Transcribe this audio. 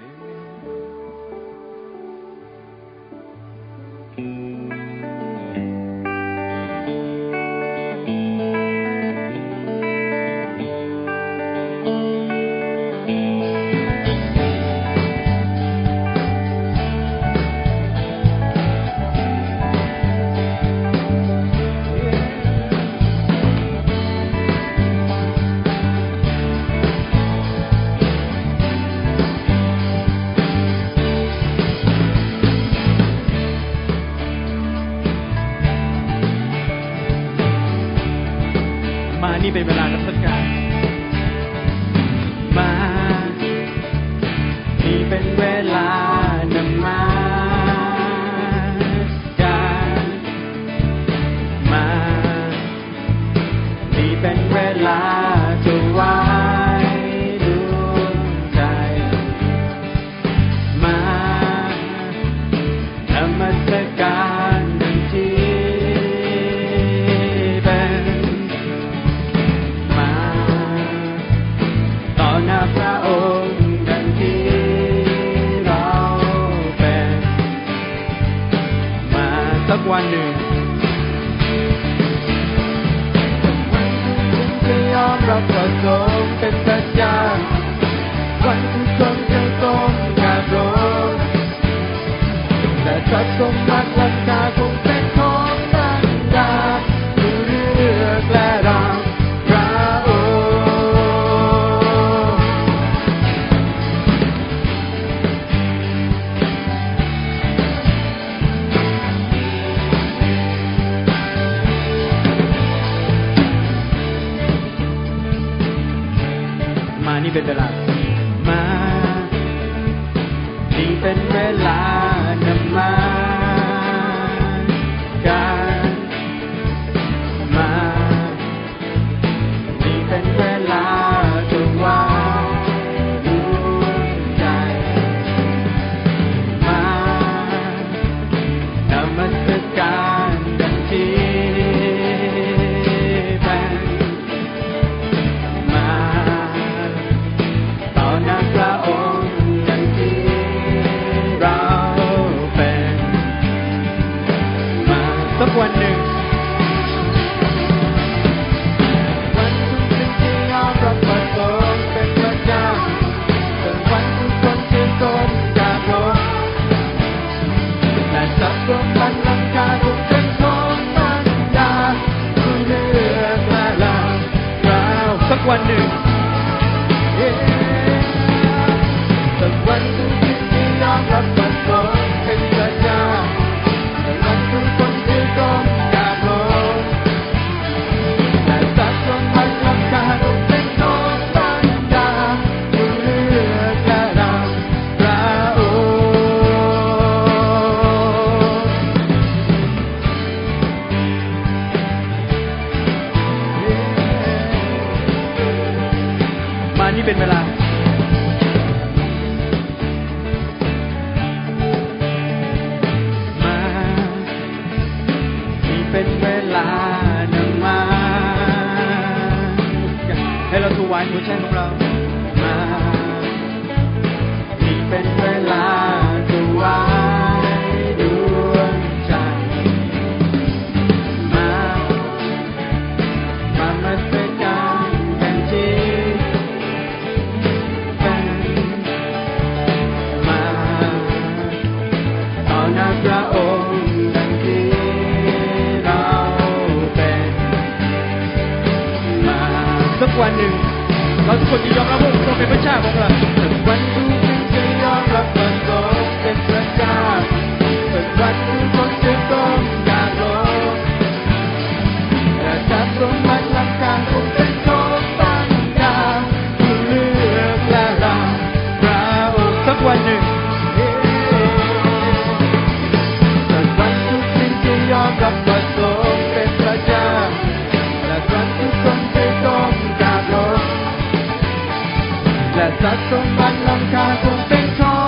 Amen. นี้เป็นเวลานับสักการ พระปสงเป็นสัญญาวันที่ทรงยังทการรอแต่พระทรกวันนาคงเป็น นี้เป็นเวลา มา นี่เป็นเวลานำมา one news. เป็นเวลาเป็นเวลาหนึ่งมา ให้เราถวายหัวใของเรา สักวันหนึ่ง เราทุกคนจะยอมรับว่าพระองค์เป็นพระเจ้าของเราวันทุรู้จะยอมรับว่พระองค์เป็นพระเจ้าวันรู้ พระทรงบัลลังคาคงเป็นทอง